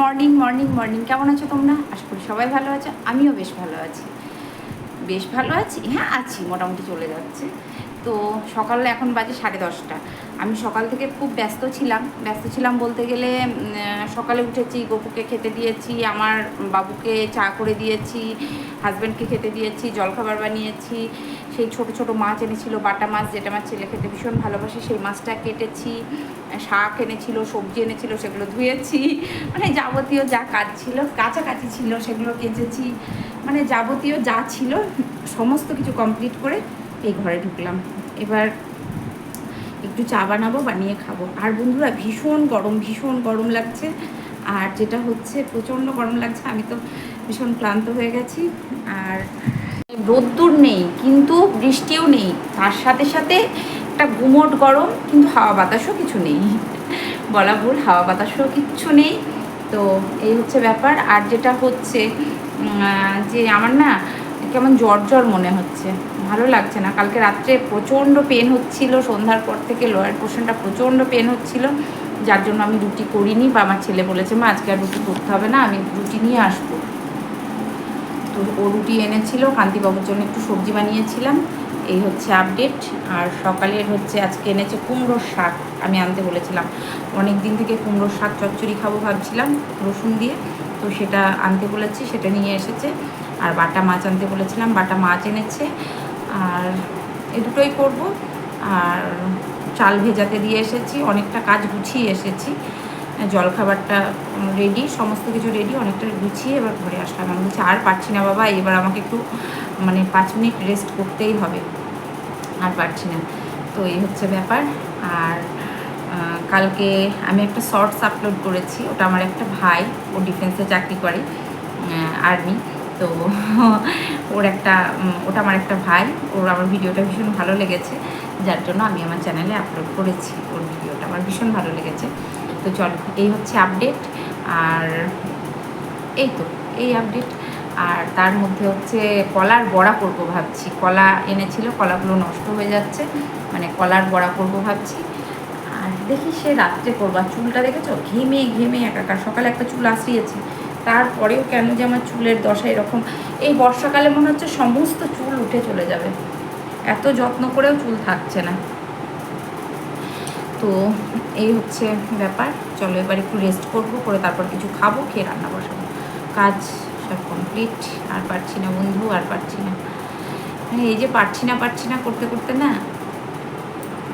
Morning morning morning কেমন আছো তোমরা? আশা করি সবাই ভালো আছো। আমিও বেশ ভালো আছি। বেশ ভালো আছি? হ্যাঁ আছি, মোটামুটি চলে যাচ্ছে। তো সকাল এখন বাজে সাড়ে দশটা। আমি সকাল থেকে খুব ব্যস্ত ছিলাম। ব্যস্ত ছিলাম বলতে গেলে সকালে উঠেছি, গপুকে খেতে দিয়েছি, আমার বাবুকে চা করে দিয়েছি হাজব্যান্ডকে খেতে দিয়েছি, জলখাবার বানিয়েছি। সেই ছোট ছোট মাছ এনেছিল, বাটা মাছ যেটা আমার ছেলে খেতে ভীষণ ভালোবাসে, সেই মাছটা কেটেছি, শাক এনেছিল, সবজি এনেছিল, সেগুলো ধুয়েছি মানে যাবতীয় যা কাজ ছিল, কাছাকাছি ছিল সেগুলো কেচেছি মানে যাবতীয় যা ছিল, সমস্ত কিছু কমপ্লিট করে এই ঘরে ঢুকলাম। এবার একটু চা বানাবো, বানিয়ে খাব। আর বন্ধুরা, ভীষণ গরম ভীষণ গরম লাগছে। আর যেটা হচ্ছে, প্রচণ্ড গরম লাগছে, আমি তো ভীষণ ক্লান্ত হয়ে গেছি। আর রোদ্দুর নেই, কিন্তু বৃষ্টিও নেই। তার সাথে সাথে একটা গুমোট গরম, কিন্তু হাওয়া বাতাসও কিছু নেই। বলা ভুল, হাওয়া বাতাসও কিচ্ছু নেই। তো এই হচ্ছে ব্যাপার। আর যেটা হচ্ছে যে আমার না কেমন জ্বর জ্বর মনে হচ্ছে। ভালো লাগছে না। কালকে রাত্রে প্রচণ্ড পেন হচ্ছিল, সন্ধ্যার পর থেকে লোয়ার পোর্শনটা প্রচণ্ড পেন হচ্ছিল। যার জন্য আমি রুটি করিনি, বা আমার ছেলে বলেছে, মা, আজকে আর রুটি করতে হবে না, আমি রুটি নিয়ে আসব। তো ও রুটি এনেছিল, কান্তিবাবুর জন্য একটু সবজি বানিয়েছিলাম। এই হচ্ছে আপডেট আর সকালের হচ্ছে আজকে এনেছে কুমড়োর শাক, আমি আনতে বলেছিলাম। অনেক দিন থেকে কুমড়োর শাক চচ্চড়ি খাব ভাবছিলাম রসুন দিয়ে, তো সেটা আনতে বলেছি, সেটা নিয়ে এসেছে। আর বাটা মাছ আনতে বলেছিলাম, বাটা মাছ এনেছে। আর এ দুটোই করব। আর চাল ভেজাতে দিয়ে এসেছি, অনেকটা কাজ গুছিয়ে এসেছি। জলখাবারটা রেডি সমস্ত কিছু রেডি অনেকটা গুছিয়ে এবার ঘরে আসলাম। আমি বলছি, আর পারছি না বাবা, এবার আমাকে একটু মানে পাঁচ মিনিট রেস্ট করতেই হবে। আর পারছি না। তো এই হচ্ছে ব্যাপার। আর কালকে আমি একটা শর্টস আপলোড করেছি, ওটা আমার একটা ভাই, ও ডিফেন্সে চাকরি করে আর্মি তো ওর একটা ওটা আমার একটা ভাই, ওর আমার ভিডিওটা ভীষণ ভালো লেগেছে, যার জন্য আমি আমার চ্যানেলে আপলোড করেছি, ওর ভিডিওটা আমার ভীষণ ভালো লেগেছে। তো চলো, এই হচ্ছে আপডেট আর এই তো, এই আপডেট আর তার মধ্যে হচ্ছে কলার বড়া করব ভাবছি। কলা এনেছিল, কলাগুলো নষ্ট হয়ে যাচ্ছে মানে কলার বড়া করব ভাবছি। আর দেখি সে রাত্রে করব। আর চুলটা দেখেছ? ঘেমে ঘেমে একাকার। সকালে একটা চুল আসিয়েছে। তারপরেও কেন যে আমার চুলের দশা এরকম? এই বর্ষাকালে মনে হচ্ছে সমস্ত চুল উঠে চলে যাবে। এত যত্ন করেও চুল থাকছে না। তো এই হচ্ছে ব্যাপার। চলো এবার একটু রেস্ট করব, করে তারপর কিছু খাব, খেয়ে রান্না বসাবো। কাজ সব কমপ্লিট আর পারছি না বন্ধু, আর পারছি না। মানে এই যে পারছি না পারছি না করতে করতে না,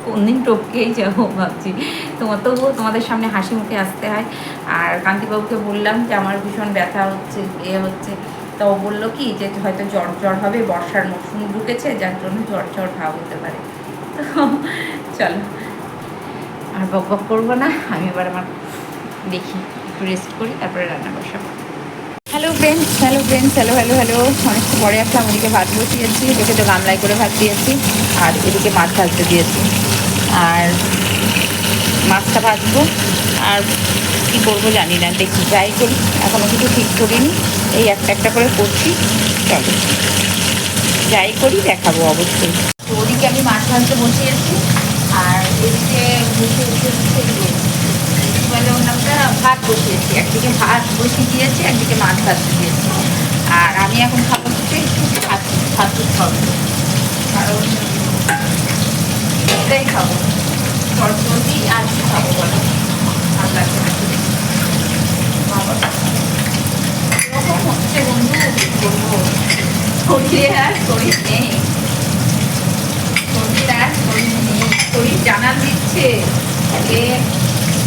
কোনদিন টপকেই যাব ভাবছি। তোমার তো তোমাদের সামনে হাসি মুখে আসতে হয়। আর কান্তিবাবুকে বললাম যে আমার ভীষণ ব্যথা হচ্ছে এ হচ্ছে। তো ও বলল কি যে হয়তো জ্বর জ্বর হবে, বর্ষার মৌসুম ঢুকেছে, যার জন্য জ্বর জ্বর ভাব হতে পারে। তো চলো। আর বক বক করব না আমি এবার আমার দেখি একটু রেস্ট করি তারপরে রান্না বসাবো। Hello friends hello friends hello hello hello অনেকটা পরে আসলাম ওদিকে ভাত বসিয়েছি এদিকে তো গামলায় করে ভাত দিয়েছি আর এদিকে মাছ ভাজতে দিয়েছি। আর মাছটা ভাজবো আর কী করব জানি না দেখি যাই করি। এখনও কিছু ঠিক করিনি এই একটা একটা করে করছি চলো। যাই করি দেখাবো অবশ্যই। তো ওদিকে আমি মাছ ভাজতে বসিয়েছি আর এদিকে বসে বসে হচ্ছে ইয়ে, বলে ওর নামটা ভাত বসিয়েছি। একদিকে ভাত বসিয়ে দিয়েছি একদিকে মাছ ভাজতে দিয়েছি। আর আমি এখন খাব হচ্ছে একটু ভাত ভাত খাব। কারণ এটাই খাব। চটচটি আর কি খাব বলো? ভালো লাগছে হচ্ছে বন্ধু কি করব শরীরে আর শরীর নেই শরীর জানান দিচ্ছে। যে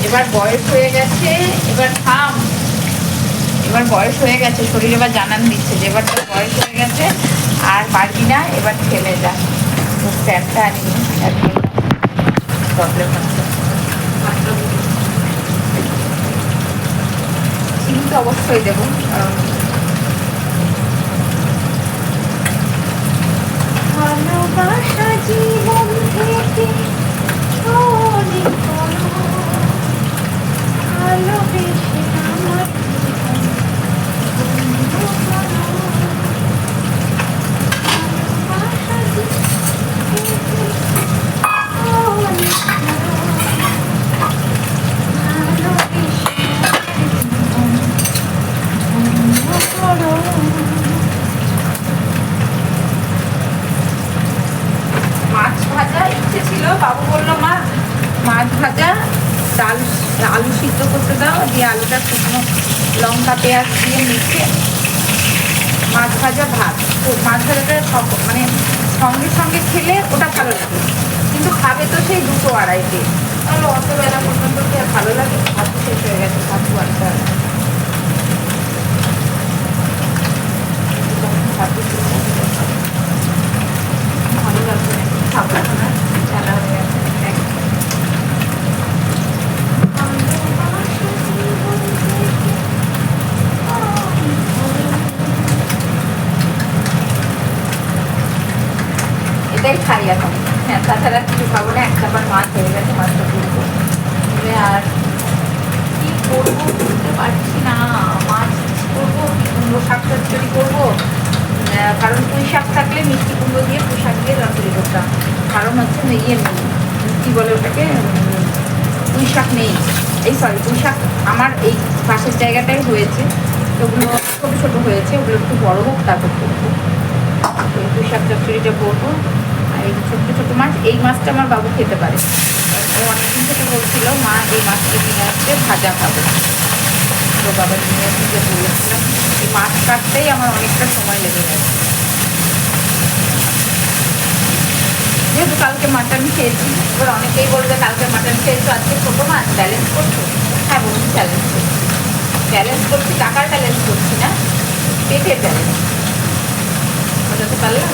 এবার বয়স হয়ে গেছে, এবার থাম। এবার বয়স হয়ে গেছে, শরীর এবার জানান দিচ্ছে যে, এবার তোর বয়স হয়ে গেছে, আর পারবি না, এবার ফেলে যা। প্যান্টটা আনি প্রবলেম হচ্ছে। অবশ্যই দেবো, কারণ ভালোবাসা জীবন থেকে চলে গেলো। ভালোবেসে আমার জীবন বাবু বলল মা মাছ ভাজা ডাল আলু সিদ্ধ করতে দাও দিয়ে আলুটা শুকনো লঙ্কা, পেঁয়াজ দিয়ে মেখে মাছ ভাজা ভাত। তো মাছ ভাজাটা মানে সঙ্গে সঙ্গে খেলে ওটা ভালো লাগে। কিন্তু খাবে তো সেই দুটো আড়াইটে। তাহলে অত বেলা পর্যন্ত কি আর ভালো লাগে? ভাত শেষ হয়ে গেছে, ভাত আনতে হবে শেষ হয়ে গেছে। ভালো লাগবে না খাব না জানা হয়ে গেছে দেখ। এটাই খাই এখন হ্যাঁ তাছাড়া কিছু খাব না একটা বার মাছ হয়ে গেছে মাছটা তুলবো তুলে আর কি করব বুঝতে পারছি না মাছ করব কি কুমড়ো শাক চচ্চড়ি করব আহ, কারণ পুঁই শাক থাকলে মিষ্টি কুমড়ো দিয়ে পুঁই শাক দিয়ে চচ্চড়ি করতাম কারণ হচ্ছে না ইয়ে নেই কী বলে ওটাকে উম, পুঁই শাক নেই এই সরি পুঁই শাক আমার এই পাশের জায়গাটাই হয়েছে তো ওগুলো ছোটো ছোটো হয়েছে, ওগুলো একটু বড়ো হোক, তারপর করব। পুঁই শাক চচ্চড়িটা করব, আর এই ছোট্ট ছোটো মাছ, এই মাছটা আমার বাবু খেতে পারে। ও অনেকদিন থেকে বলছিল, মা, এই মাছটা নিয়ে আসতে ভাজা খাবে। তো বাবা নিয়ে আসতে বলেছিলাম, এই মাছ কাটতেই আমার অনেকটা সময় লেগে গেছে যেহেতু কালকে মাটন খেয়েছি, এবার অনেকেই বলবে, কালকে মাটন খেয়েছো, আজকে ছোটো মাছ ব্যালেন্স করছ? হ্যাঁ বলছি ব্যালেন্স করছি। ব্যালেন্স করছি, টাকার ব্যালেন্স করছি না, পেটের ব্যালেন্স বোঝাতে পারলাম?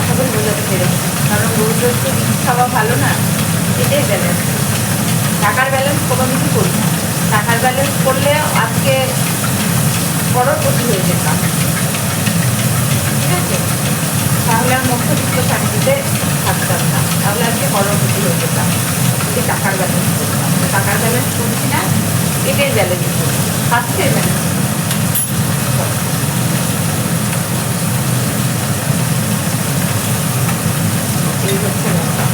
আশা করি বোঝাতে পেরেছি। কারণ রোজ রোজ তো ডিম খাওয়া ভালো না, পেটের ব্যালেন্স টাকার ব্যালেন্স কোনো কিছু করি না। টাকার ব্যালেন্স করলে আজকে বড় ক্ষতি হয়ে যেতাম ঠিক আছে? তাহলে আর মধ্যবিত্ত শান্তিতে থাকতাম না। তাহলে আজকে বড়পতি হয়ে যেতাম। যদি টাকার ব্যালেন্স করতাম। টাকার ব্যালেন্স করছি না, পেটের ব্যালেন্স করছি। স্বাস্থ্যের ব্যালেন্স এই হচ্ছে ব্যাপার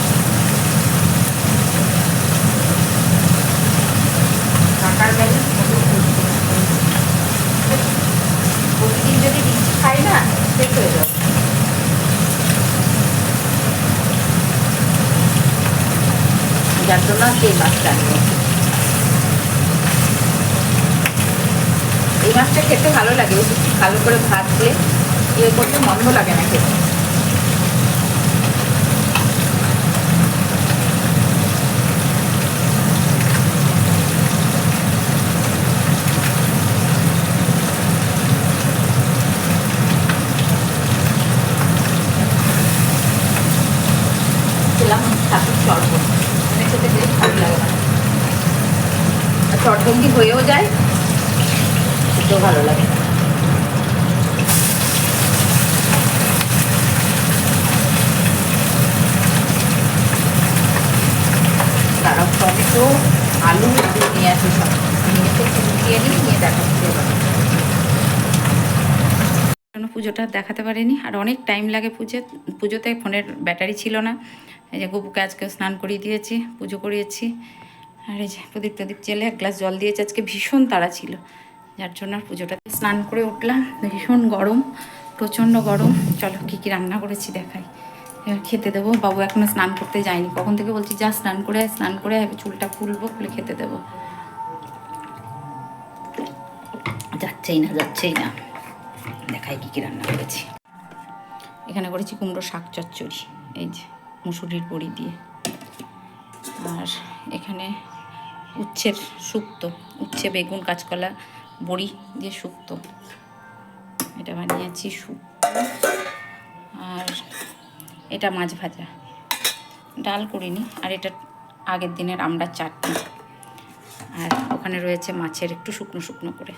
টাকার ব্যালেন্স প্রতিদিন যদি ডিম খাই না শেষ হয়ে যাবে যার জন্য সেই মাছটা খেতে ভালো লাগে ভালো করে দিয়ে ইয়ে করতে মন্দ লাগে না খেতে। চটবন্দি হয়েও যায়। খেতেও ভালো লাগে। আলু, নিয়ে পুজোটা দেখাতে পারিনি? আর অনেক টাইম লাগে পুজো, পুজোতে ফোনের ব্যাটারি ছিল না। এই যে গপুকে আজকে স্নান করিয়ে দিয়েছি, পুজো করিয়েছি। আর এই যে প্রদীপ প্রদীপ জেলে এক গ্লাস জল দিয়েছে, আজকে ভীষণ তাড়া ছিল। যার জন্য আর পুজোটা স্নান করে উঠলাম। ভীষণ গরম, প্রচণ্ড গরম। চলো কী কী রান্না করেছি দেখাই। এবার খেতে দেবো। বাবু এখনও স্নান করতে যায়নি। কখন থেকে বলছি, যা স্নান করে স্নান করে চুলটা খুলবো, খুলে খেতে দেবো। যাচ্ছেই না যাচ্ছেই না। দেখাই কী কী রান্না করেছি। এখানে করেছি কুমড়ো শাক চচ্চড়ি, এই যে মুসুরির বড়ি দিয়ে। আর এখানে উচ্ছের শুক্তো উচ্ছে, বেগুন, কাঁচকলা বড়ি দিয়ে শুক্তো। এটা বানিয়েছি শুক্তো আর এটা মাছ ভাজা। ডাল করিনি, আর এটা আগের দিনের আমড়ার চাটনি। আর ওখানে রয়েছে মাছের একটু শুকনো শুকনো করে।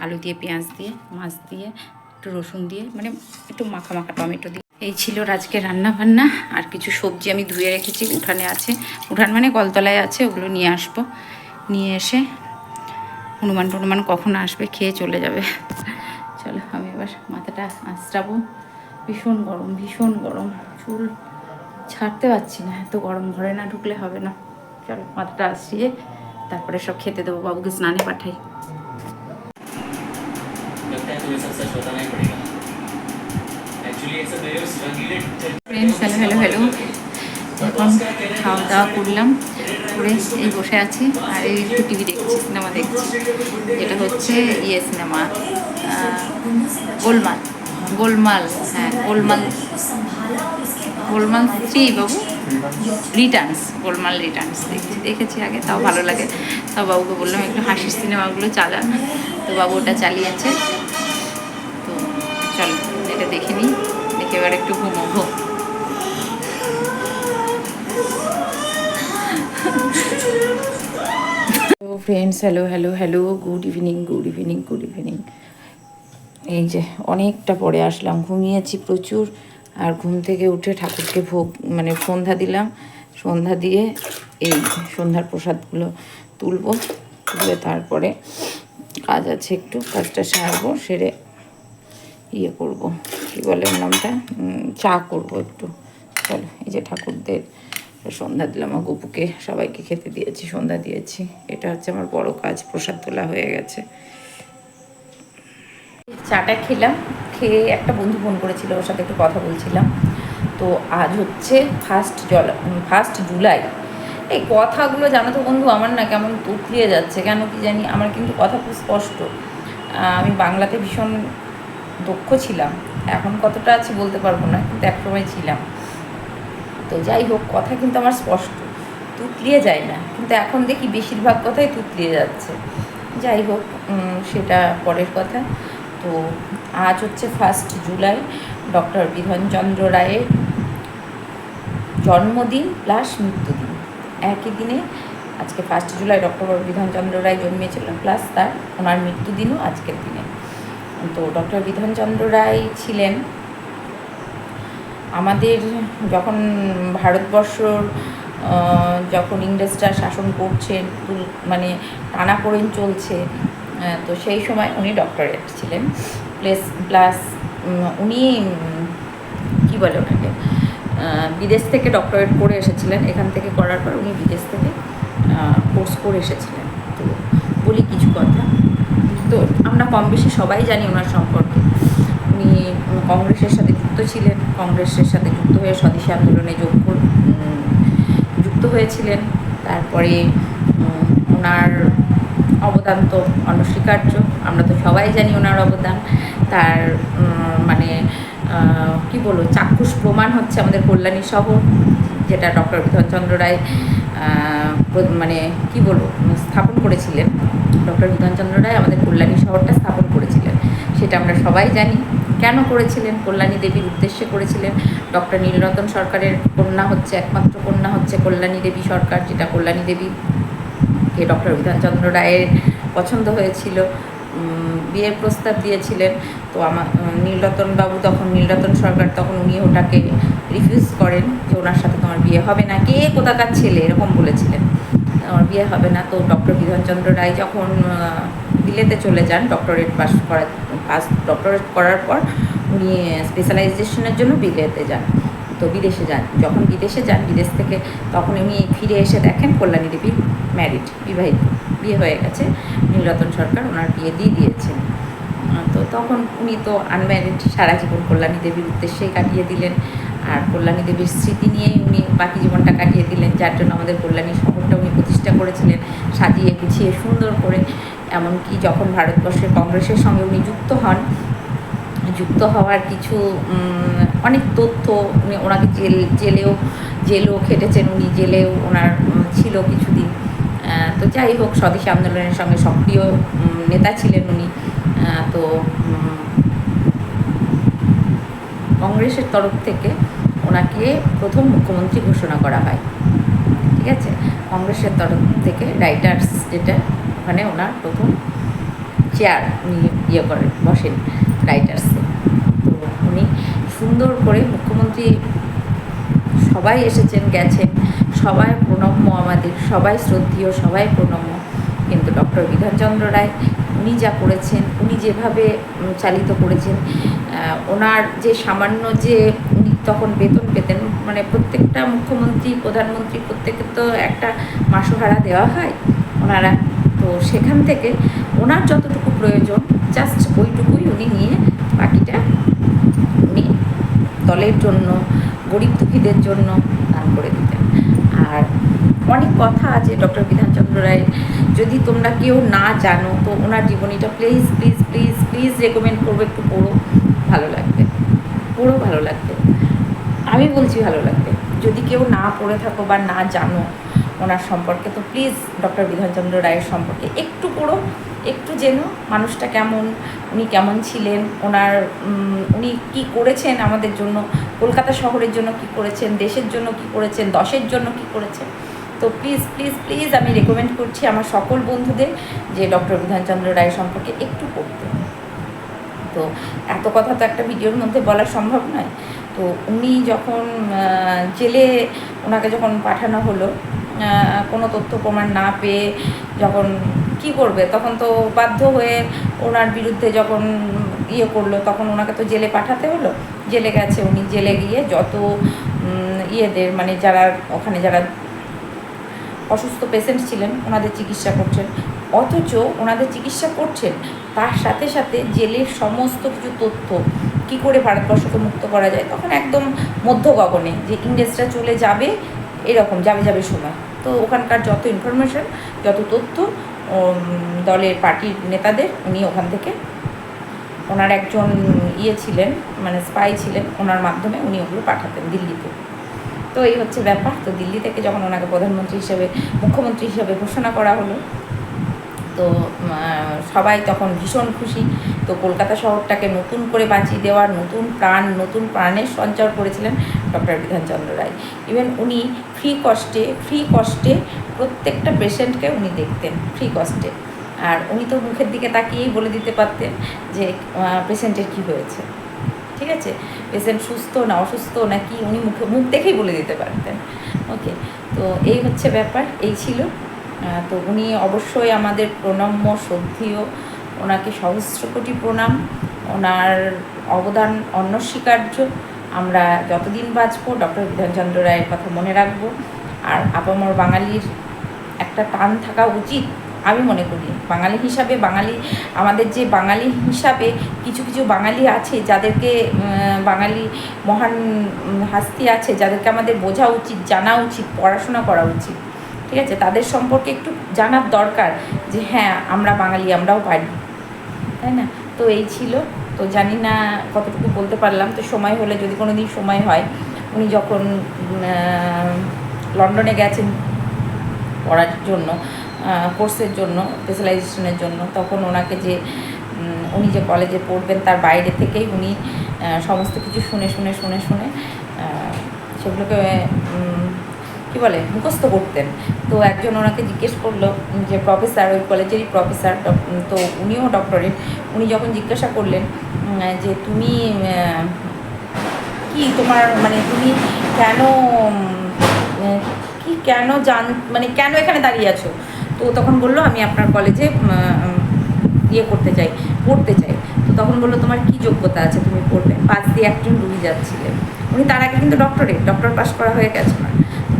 আলু দিয়ে, পেঁয়াজ দিয়ে, মাছ দিয়ে, একটু রসুন দিয়ে মানে একটু মাখা মাখা টমেটো দিয়ে। এই ছিল আজকে রান্না বান্না। আর কিছু সবজি আমি ধুয়ে রেখেছি। উঠানে আছে। উঠান মানে কলতলায় আছে, ওগুলো নিয়ে আসব। নিয়ে এসে হনুমান টনুমান কখন আসবে খেয়ে চলে যাবে। চলো আমি এবার মাথাটা আঁচড়াবো। ভীষণ গরম ভীষণ গরম। চুল ছাড়তে পারছি না এত গরম ঘরে না ঢুকলে হবে না। চলো মাথাটা আসিয়ে তারপরে সব খেতে দেবো বাবুকে স্নানে পাঠাই। হ্যালো হ্যালো হ্যালো এখন খাওয়া দাওয়া করলাম, করে এই বসে আছি, আর এই একটু টিভি দেখছি সিনেমা দেখছি। যেটা হচ্ছে ইয়ে সিনেমা গোলমাল গোলমাল হ্যাঁ গোলমাল গোলমাল থ্রি বাবু। রিটার্নস গোলমাল রিটার্নস দেখছি। দেখেছি আগে, তাও ভালো লাগে। তাও বাবুকে বললাম, একটু হাসির সিনেমাগুলো চালা তো বাবু ওটা চালিয়েছে। তো চলো, এটা দেখে নিই দেখে এবার একটু ঘুমোবো friends hello hello hello good evening good evening good evening এই যে অনেকটা পরে আসলাম, ঘুমিয়েছি প্রচুর, আর ঘুম থেকে উঠে ঠাকুরকে ভোগ মানে সন্ধ্যা দিলাম। সন্ধ্যা দিয়ে এই সন্ধ্যার প্রসাদগুলো তুলবো, তুলে তারপরে কাজ আছে একটু, কাজটা সারবো, সেরে ইয়ে করব। কী বলে নামটা? চা করব একটু। চলো, এই যে ঠাকুরদের সন্ধ্যা দিলাম, আমার গপুকে সবাইকে খেতে দিয়েছি, সন্ধ্যা দিয়েছি। এটা হচ্ছে আমার বড় কাজ, প্রসাদ তোলা হয়ে গেছে। চাটা খেলাম, খেয়ে একটা বন্ধু ফোন করেছিল, ওর সাথে একটু কথা বলছিলাম। তো আজ হচ্ছে ফার্স্ট জল ফার্স্ট জুলাই। এই কথাগুলো জানো তো বন্ধু, আমার না কেমন তুতলিয়ে যাচ্ছে, কেন কি জানি, আমার কিন্তু কথা খুব স্পষ্ট। আমি বাংলাতে ভীষণ দক্ষ ছিলাম, এখন কতটা আছি বলতে পারব না, কিন্তু একসময় ছিলাম। তো যাই হোক, কথা কিন্তু আমার স্পষ্ট। তুতলিয়ে যায় না। কিন্তু এখন দেখি বেশিরভাগ কথাই তুতলিয়ে যাচ্ছে। যাই হোক সেটা পরের কথা। তো আজ হচ্ছে ফার্স্ট জুলাই ডক্টর বিধানচন্দ্র রায়ের জন্মদিন প্লাস মৃত্যুদিন। একই দিনে আজকে first July doctor Bidhanchandra Roy জন্মেছিলেন প্লাস তার, ওনার মৃত্যুদিনও আজকের দিনে। তো ডক্টর বিধানচন্দ্র রায় ছিলেন আমাদের যখন ভারতবর্ষর যখন ইংরেজরা শাসন করছেন তুল- মানে টানাপোড়েন চলছে তো সেই সময় উনি ডক্টরেট ছিলেন। প্লাস প্লাস উনি, কী বলে ওনাকে বিদেশ থেকে ডক্টরেট করে এসেছিলেন। এখান থেকে করার পর উনি বিদেশ থেকে কোর্স করে এসেছিলেন। তো বলি কিছু কথা। তো আমরা কম বেশি সবাই জানি ওনার সম্পর্কে। উনি কংগ্রেসের সাথে যুক্ত ছিলেন। কংগ্রেসের সাথে যুক্ত হয়ে স্বদেশী আন্দোলনে যোগ যুক্ত হয়েছিলেন। তারপরে ওনার অবদান তো অনস্বীকার্য। আমরা তো সবাই জানি ওনার অবদান। তার মানে কি বলব, চাক্ষুষ প্রমাণ হচ্ছে আমাদের কল্যাণী শহর, যেটা ডক্টর বিধানচন্দ্র রায় মানে কি বলব, স্থাপন করেছিলেন। ডক্টর বিধানচন্দ্র রায় আমাদের কল্যাণী শহরটা স্থাপন করেছিলেন। সেটা আমরা সবাই জানি। কেন করেছিলেন? কল্যাণী দেবীর উদ্দেশ্যে করেছিলেন। ডক্টর নীলরতন সরকারের কন্যা হচ্ছে, একমাত্র কন্যা হচ্ছে কল্যাণী দেবী সরকার, যেটা কল্যাণী দেবী কে ডক্টর বিধানচন্দ্র রায়ের পছন্দ হয়েছিল। বিয়ের প্রস্তাব দিয়েছিলেন। তো আমার নীলরতন বাবু তখন, নীলরতন সরকার তখন উনি ওটাকে রিফিউজ করেন যে ওনার সাথে তোমার বিয়ে হবে না। কে কোথাকার ছেলে? এরকম বলেছিলেন। আমার বিয়ে হবে না। তো ডক্টর বিধানচন্দ্র রায় যখন দিল্লিতে চলে যান, ডক্টরেট পাস করার পাস ডক্টরেট করার পর উনি স্পেশালাইজেশনের জন্য বিলেতে যান। তো বিদেশে যান। যখন বিদেশে যান, বিদেশ থেকে তখন উনি ফিরে এসে দেখেন কল্যাণী দেবী ম্যারিড বিবাহিত, বিয়ে হয়ে গেছে। নীলরতন সরকার ওনার বিয়ে দিয়ে দিয়েছেন। তো তখন উনি তো আনম্যারিড সারা জীবন কল্যাণী দেবীর উদ্দেশ্যেই কাটিয়ে দিলেন। আর কল্যাণী দেবীর স্মৃতি নিয়েই উনি বাকি জীবনটা কাটিয়ে দিলেন। যার জন্য আমাদের কল্যাণী শহরটা উনি প্রতিষ্ঠা করেছিলেন। সাজিয়ে গুছিয়ে সুন্দর করে এমনকি যখন ভারতবর্ষের কংগ্রেসের সঙ্গে উনি যুক্ত হন, যুক্ত হওয়ার কিছু অনেক তথ্য উনি ওনাকে জেল, জেলেও জেলেও খেটেছেন উনি, জেলেও ওনার ছিল কিছুদিন। তো যাই হোক, স্বদেশী আন্দোলনের সঙ্গে সক্রিয় নেতা ছিলেন উনি। তো কংগ্রেসের তরফ থেকে ওনাকে প্রথম মুখ্যমন্ত্রী ঘোষণা করা হয়। ঠিক আছে? কংগ্রেসের তরফ থেকে, রাইটার্স, যেটা ওখানে ওনার প্রথম চেয়ার উনি ইয়ে করেন, বসেন রাইটার্সে তো উনি সুন্দর করে মুখ্যমন্ত্রী সবাই এসেছেন, গেছেন, সবাই প্রণম্য আমাদের, সবাই শ্রদ্ধেয়, সবাই প্রণম্য। কিন্তু ডক্টর বিধানচন্দ্র রায়, উনি যা করেছেন, উনি যেভাবে চালিত করেছেন ওনার যে সামান্য যে উনি তখন বেতন পেতেন মানে প্রত্যেকটা মুখ্যমন্ত্রী, প্রধানমন্ত্রী প্রত্যেকের তো একটা মাসোহারা দেওয়া হয়, ওনারা তো সেখান থেকে ওনার যতটুকু প্রয়োজন জাস্ট ওইটুকুই উনি নিয়ে বাকিটা উনি দলের জন্য, গরিব দুঃখীদের জন্য দান করে দিতেন। আর অনেক কথা আছে ডক্টর বিধানচন্দ্র রায়ের যদি তোমরা কেউ না জানো, তো ওনার জীবনীটা please please please please recommend করব, একটু পড়ো, ভালো লাগবে। পড়ো, ভালো লাগবে। আমি বলছি ভালো লাগবে। যদি কেউ না পড়ে থাকো বা না জানো ওনার সম্পর্কে। তো প্লিজ ডক্টর বিধানচন্দ্র রায়ের সম্পর্কে একটু পড়ো, একটু জেনো মানুষটা কেমন, উনি কেমন ছিলেন, ওনার উনি কি করেছেন আমাদের জন্য, কলকাতা শহরের জন্য কি করেছেন, দেশের জন্য কি করেছেন, দশের জন্য কি করেছেন। তো প্লিজ প্লিজ প্লিজ আমি রেকমেন্ড করছি আমার সকল বন্ধুদের যে ডক্টর বিধানচন্দ্র রায় সম্পর্কে একটু পড়তে। তো এত কথা তো একটা ভিডিওর মধ্যে বলা সম্ভব নয়। তো উনি যখন জেলে ওনাকে যখন পাঠানো হলো কোনো তথ্য প্রমাণ না পেয়ে যখন কি করবে? তখন তো বাধ্য হয়ে ওনার বিরুদ্ধে যখন ইয়ে করল, তখন ওনাকে তো জেলে পাঠাতে হলো। জেলে গেছে উনি, জেলে গিয়ে যত ইয়েদের মানে যারা ওখানে যারা অসুস্থ পেশেন্ট ছিলেন, ওনাদের চিকিৎসা করছেন। অথচ ওনাদের চিকিৎসা করছেন, তার সাথে সাথে জেলের সমস্ত কিছু তথ্য কি করে ভারতবর্ষকে মুক্ত করা যায়? তখন একদম মধ্য গগনে যে ইংরেজরা চলে যাবে এরকম যাবে যাবে সময়। তো ওখানকার যত ইনফরমেশান যত তথ্য দলের পার্টির নেতাদের, উনি ওখান থেকে ওনার একজন ইয়ে ছিলেন মানে স্পাই ছিলেন, ওনার মাধ্যমে উনি ওগুলো পাঠাতেন দিল্লিতে। তো এই হচ্ছে ব্যাপার। তো দিল্লি থেকে যখন ওনাকে প্রধানমন্ত্রী হিসেবে, মুখ্যমন্ত্রী হিসেবে ঘোষণা করা হলো তো সবাই তখন ভীষণ খুশি। তো কলকাতা শহরটাকে নতুন করে বাঁচিয়ে দেওয়ার নতুন প্রাণ, নতুন প্রাণের সঞ্চার করেছিলেন ডক্টর বিধানচন্দ্র রায়। ইভেন উনি ফ্রি কস্টে ফ্রি কস্টে প্রত্যেকটা পেশেন্টকে উনি দেখতেন ফ্রি কস্টে আর উনি তো মুখের দিকে তাকিয়েই বলে দিতে পারতেন যে পেশেন্টের কী হয়েছে। ঠিক আছে? পেশেন্ট সুস্থ না অসুস্থ না কি উনি মুখে, মুখ দেখেই বলে দিতে পারতেন। ওকে তো এই হচ্ছে ব্যাপার, এই ছিল। তো উনি অবশ্যই আমাদের প্রণম্য শ্রদ্ধেয়। ওনাকে সহস্র কোটি প্রণাম। ওনার অবদান অনস্বীকার্য। আমরা যতদিন বাঁচব, ডক্টর বিধানচন্দ্র রায়ের কথা মনে রাখব। আর আপামর বাঙালির একটা টান থাকা উচিত, আমি মনে করি। বাঙালি হিসাবে বাঙালি, আমাদের যে বাঙালি হিসাবে কিছু কিছু বাঙালি আছে যাদেরকে বাঙালি মহান হাস্তি আছে, যাদেরকে আমাদের বোঝা উচিত, জানা উচিত, পড়াশোনা করা উচিত। ঠিক আছে? তাদের সম্পর্কে একটু জানার দরকার যে হ্যাঁ আমরা বাঙালি, আমরাও পারি। তাই না? তো এই ছিল। তো জানি না কতটুকু বলতে পারলাম। তো সময় হলে যদি কোনো দিন সময় হয়, উনি যখন লন্ডনে গেছেন পড়ার জন্য কোর্সের জন্য, স্পেশালাইজেশনের জন্য, তখন ওনাকে যে উনি যে কলেজে পড়বেন তার বাইরে থেকেই উনি সমস্ত কিছু শুনে শুনে শুনে শুনে সেগুলোকে কী বলে, মুখস্থ করতেন। তো একজন ওনাকে জিজ্ঞেস করল যে, প্রফেসর, ওই কলেজেরই প্রফেসর। তো উনিও ডক্টরেট। উনি যখন জিজ্ঞাসা করলেন যে তুমি কি তোমার মানে তুমি কেন কি কেন জান মানে কেন এখানে দাঁড়িয়ে আছো? তো তখন বলল, আমি আপনার কলেজে ইয়ে করতে চাই, পড়তে চাই। তো তখন বলল, তোমার কি যোগ্যতা আছে? তুমি পড়বে। পাশ দিয়ে একজন রুগী যাচ্ছিলেন। উনি তার আগে কিন্তু ডক্টরেট। ডক্টর পাস করা হয়ে গেছে। না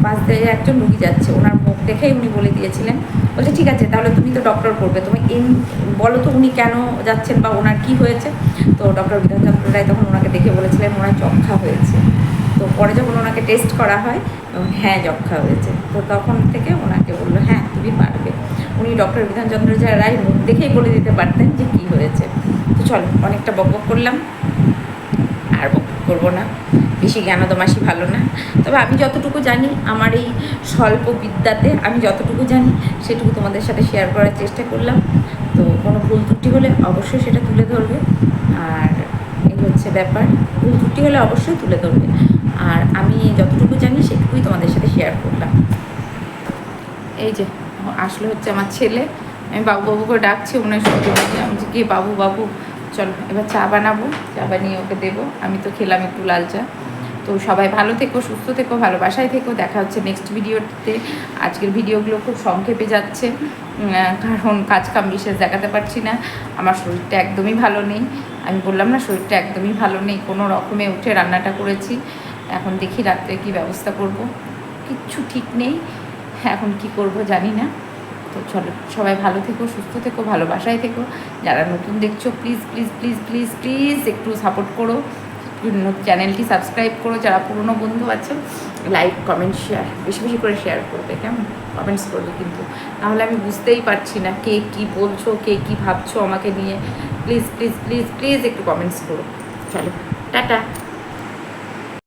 পাশ দিয়ে একজন রুগী যাচ্ছে, ওনার মুখ দেখেই উনি বলে দিয়েছিলেন, বলছে, ঠিক আছে, তাহলে তুমি তো ডক্টর করবে। তুমি এম, বলো তো উনি কেন যাচ্ছেন বা ওনার কি হয়েছে? তো ডক্টর বিধানচন্দ্র রায় তখন ওনাকে দেখে বলেছিলেন, ওনার যক্ষা হয়েছে। তো পরে যখন ওনাকে টেস্ট করা হয় হ্যাঁ যক্ষা হয়েছে। তো তখন থেকে ওনাকে বলল হ্যাঁ তুমি পারবে। উনি ডক্টর বিধানচন্দ্র রায় মুখ দেখেই বলে দিতে পারতেন যে কী হয়েছে। তো চলো, অনেকটা বক বক করলাম, আর বক বক করব না। বেশি জ্ঞানদমাসি ভালো না। তবে আমি যতটুকু জানি আমার এই স্বল্প বিদ্যাতে আমি যতটুকু জানি সেটুকু তোমাদের সাথে শেয়ার করার চেষ্টা করলাম। তো কোনো ভুল ত্রুটি হলে অবশ্যই সেটা তুলে ধরবে। আর এই হচ্ছে ব্যাপার ভুল ত্রুটি হলে অবশ্যই তুলে ধরবে। আর আমি যতটুকু জানি সেটুকুই তোমাদের সাথে শেয়ার করলাম। এই যে আসলে হচ্ছে আমার ছেলে। আমি বাবু বাবু করে ডাকছি সঙ্গে বলছি আমি বলছি, কি বাবু বাবু চলো এবার চা বানাবো চা বানিয়ে ওকে দেবো। আমি তো খেলাম একটু লাল চা। তো সবাই ভালো থেকো, সুস্থ থেকো, ভালোবাসায় থেকো। দেখা হচ্ছে নেক্সট ভিডিওতে আজকের ভিডিওগুলো খুব সংক্ষেপে যাচ্ছে কারণ কাজ কাম বিশেষ দেখাতে পারছি না। আমার শরীরটা একদমই ভালো নেই। আমি বললাম না, শরীরটা একদমই ভালো নেই। কোনো রকমে উঠে রান্নাটা করেছি। এখন দেখি রাত্রে কি ব্যবস্থা করব। কিচ্ছু ঠিক নেই। এখন কি করব জানি না। তো চলো, সবাই ভালো থেকো, সুস্থ থেকো, ভালোবাসায় থেকো। যারা নতুন দেখছ please please please please please একটু সাপোর্ট করো। চ্যানেলটি সাবস্ক্রাইব করো, যারা পুরনো বন্ধু আছে লাইক কমেন্ট শেয়ার বেশি বেশি করে শেয়ার করবে, কেমন? কমেন্টস করবে কিন্তু। নাহলে আমি বুঝতেই পারছি না কে কি বলছো, কে কি ভাবছ আমাকে নিয়ে। প্লিজ প্লিজ প্লিজ প্লিজ একটু কমেন্টস করো। চলো, টাটা।